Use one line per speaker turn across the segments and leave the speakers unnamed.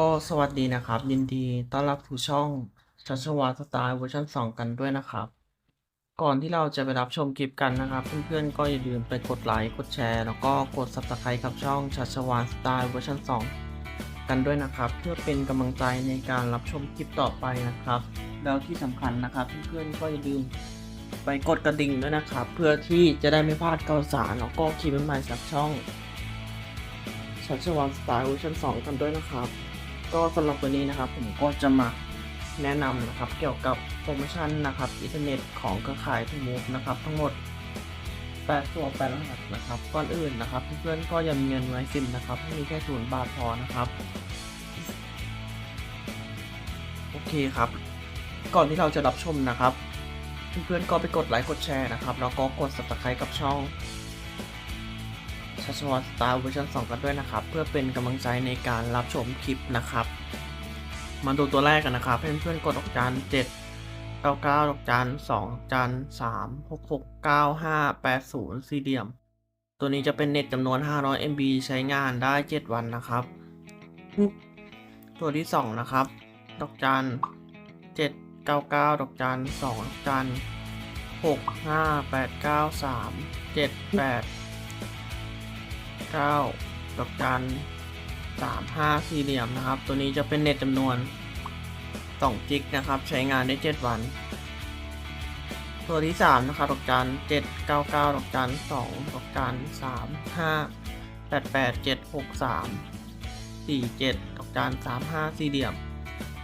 ก็สวัสดีนะครับ ยินดีต้อนรับสู่ช่องชัชวาสไตล์เวอร์ชัน2 กันด้วยนะครับ ก่อนที่เราจะไปรับชมคลิปกันนะครับ เพื่อนๆก็อย่าลืมไปกดไลค์กดแชร์ แล้วก็กด subscribe กับช่องชัชวาสไตล์เวอร์ชัน2 กันด้วยนะครับ เพื่อเป็นกำลังใจในการรับชมคลิปต่อไปนะครับ แล้วที่สำคัญนะครับเพื่อนๆก็อย่าลืมไปกดกระดิ่งด้วยนะครับ เพื่อที่จะได้ไม่พลาดข่าวสารแล้วก็คลิปใหม่ๆจากช่องชัชวาสไตล์เวอร์ชัน2 กันด้วยนะครับ ก็สำหรับวันนี้นะครับ ผมก็จะมาแนะนำนะครับ เกี่ยวกับโปรโมชั่นนะครับอินเทอร์เน็ตของเครือข่ายทูมูฟนะครับ ทั้งหมด8ตัว8รหัสนะครับก่อนอื่นนะครับ เพื่อนๆก็ย่ามีเงินไว้ซิมนะครับให้มีแค่ศูนย์บาทพอนะครับ โอเคครับ ก่อนที่เราจะรับชมนะครับ เพื่อนๆก็ไปกดไลค์กดแชร์นะครับแล้วก็กด subscribe กับช่อง ชัชวานสตาร์เวอร์ชัน2กันด้วยนะครับ เพื่อเป็นกำลังใจในการรับชมคลิปนะครับ มาดูตัวแรกกันนะครับ เพื่อนๆกดดอกจัน7 99ดอกจัน2ดอกจัน3 6 6 9 5 8 0สี่เหลี่ยม ตัวนี้จะเป็นเน็ตจำนวน 500 MB ใช้งานได้ 7 วันนะครับ ตัวที่ 2 นะครับ ดอกจัน7 99ดอกจัน2ดอกจัน6 5 8 9 3 7 8 9ด อกจัน3 5สี่เหลี่ยมนะครับ ตัวนี้จะเป็นเน็ตจำนวน2จิกนะครับ ใช้งานได้7วัน ตัวที่3นะครับดอกจัน799ดอกจัน2ดอกจัน3 5 8 8 7 6 3 4 7ดอกจัน3 5สี่เหลี่ยม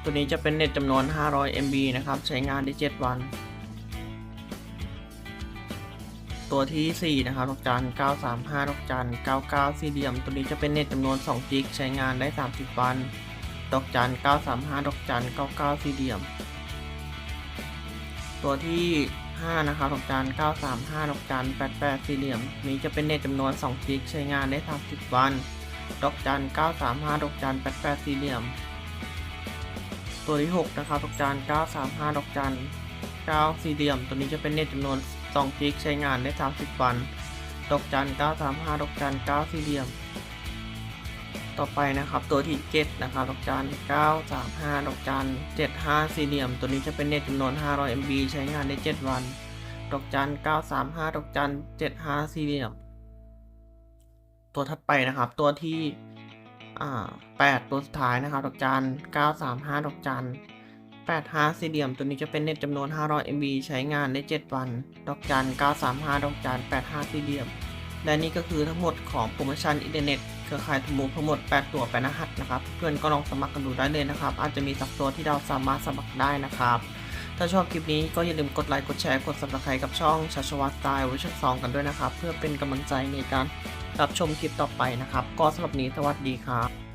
ตัวนี้จะเป็นเน็ตจำนวน 500 MB นะครับ ใช้งานได้ 7 วัน ตัวที่ 4 นะครับดอกจัน 935ดอกจัน 99 สี่เหลี่ยม ตัวนี้จะเป็นเน็ตจำนวน2จิก ใช้งานได้ 30 วัน ดอกจัน 935 ดอกจัน 99 สี่เหลี่ยม ตัวที่ 5 นะครับดอกจัน 935 ดอกจัน 88 สี่เหลี่ยม นี้จะเป็นเน็ตจำนวน2จิก ใช้งานได้ 30 วัน ดอกจัน 935 ดอกจัน 88 สี่เหลี่ยม ตัวที่ 6 นะครับดอกจัน 935 ดอกจัน 9 สี่เหลี่ยม ตัวนี้จะเป็นเน็ตจำนวน 2จิกใช้งานได้ 30 วัน ดอกจัน935 ดอกจัน9สี่เหลี่ยม ต่อไปนะครับตัวที่ 7 นะครับ ดอกจัน935 ดอกจัน75สี่เหลี่ยม ตัวนี้จะเป็นเน็ตจำนวน 500 MB ใช้งานได้ 7 วัน ดอกจัน935 ดอกจัน75สี่เหลี่ยม ตัวถัดไปนะครับตัวที่8ตัวสุดท้ายนะครับ ดอกจัน935 ดอกจัน 85สี่เหลี่ยม ตัวนี้จะเป็นเน็ตจำนวน 500 MB ใช้งานได้ 7 วัน ดอกจัน 935 ดอกจัน85สี่เหลี่ยม และนี่ก็คือทั้งหมดของโปรโมชั่นอินเทอร์เน็ตเครือข่ายทูมูทั้งหมด 8 ตัว8รหัสนะครับ เพื่อนก็ลองสมัครกันดูได้เลยนะครับ อาจจะมีสักตัวที่เราสามารถสมัครได้นะครับ ถ้าชอบคลิปนี้ก็อย่าลืมกดไลค์ กดแชร์ กด subscribe กับช่องชัชวัตสไตล์เวอร์ชัน2กันด้วยนะครับ เพื่อเป็นกำลังใจในการรับชมคลิปต่อไปนะครับ ก็สำหรับนี้สวัสดีครับ